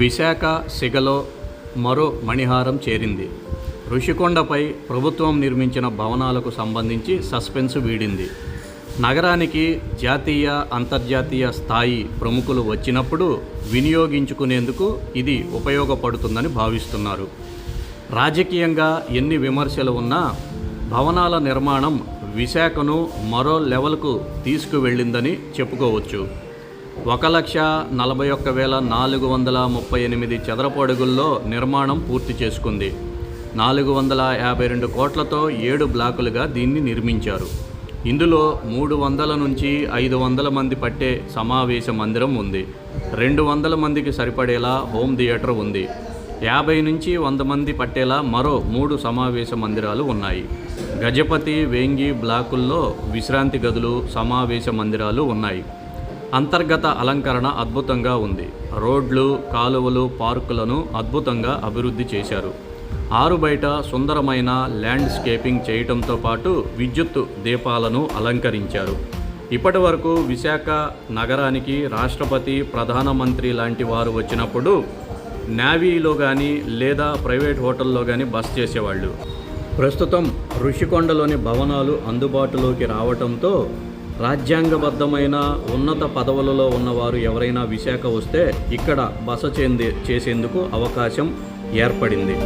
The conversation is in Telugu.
విశాఖ సిగలో మరో మణిహారం చేరింది. ఋషికొండపై ప్రభుత్వం నిర్మించిన భవనాలకు సంబంధించి సస్పెన్స్ వీడింది. నగరానికి జాతీయ అంతర్జాతీయ స్థాయి ప్రముఖులు వచ్చినప్పుడు వినియోగించుకునేందుకు ఇది ఉపయోగపడుతుందని భావిస్తున్నారు. రాజకీయంగా ఎన్ని విమర్శలు ఉన్నా భవనాల నిర్మాణం విశాఖను మరో లెవెల్కు తీసుకువెళ్ళిందని చెప్పుకోవచ్చు. ఒక లక్ష నలభై ఒక్క వేల నాలుగు వందల ముప్పై ఎనిమిది చదరపు అడుగుల్లో నిర్మాణం పూర్తి చేసుకుంది. నాలుగు వందల యాభై రెండు కోట్లతో ఏడు బ్లాకులుగా దీన్ని నిర్మించారు. ఇందులో మూడు వందల నుంచి ఐదు వందల మంది పట్టే సమావేశ మందిరం ఉంది. రెండు వందల మందికి సరిపడేలా హోమ్ థియేటర్ ఉంది. యాభై నుంచి వంద మంది పట్టేలా మరో మూడు సమావేశ మందిరాలు ఉన్నాయి. గజపతి వేంగి బ్లాకుల్లో విశ్రాంతి గదులు సమావేశ మందిరాలు ఉన్నాయి. అంతర్గత అలంకరణ అద్భుతంగా ఉంది. రోడ్లు కాలువలు పార్కులను అద్భుతంగా అభివృద్ధి చేశారు. ఆరు బయట సుందరమైన ల్యాండ్స్కేపింగ్ చేయటంతో పాటు విద్యుత్ దీపాలను అలంకరించారు. ఇప్పటి వరకు విశాఖ నగరానికి రాష్ట్రపతి ప్రధానమంత్రి లాంటి వారు వచ్చినప్పుడు నావీలో కానీ లేదా ప్రైవేట్ హోటల్లో కానీ బస్ చేసేవాళ్ళు. ప్రస్తుతం ఋషికొండలోని భవనాలు అందుబాటులోకి రావడంతో రాజ్యాంగబద్ధమైన ఉన్నత పదవులలో ఉన్నవారు ఎవరైనా విశాఖ వస్తే ఇక్కడ బస చెంది చేసేందుకు అవకాశం ఏర్పడింది.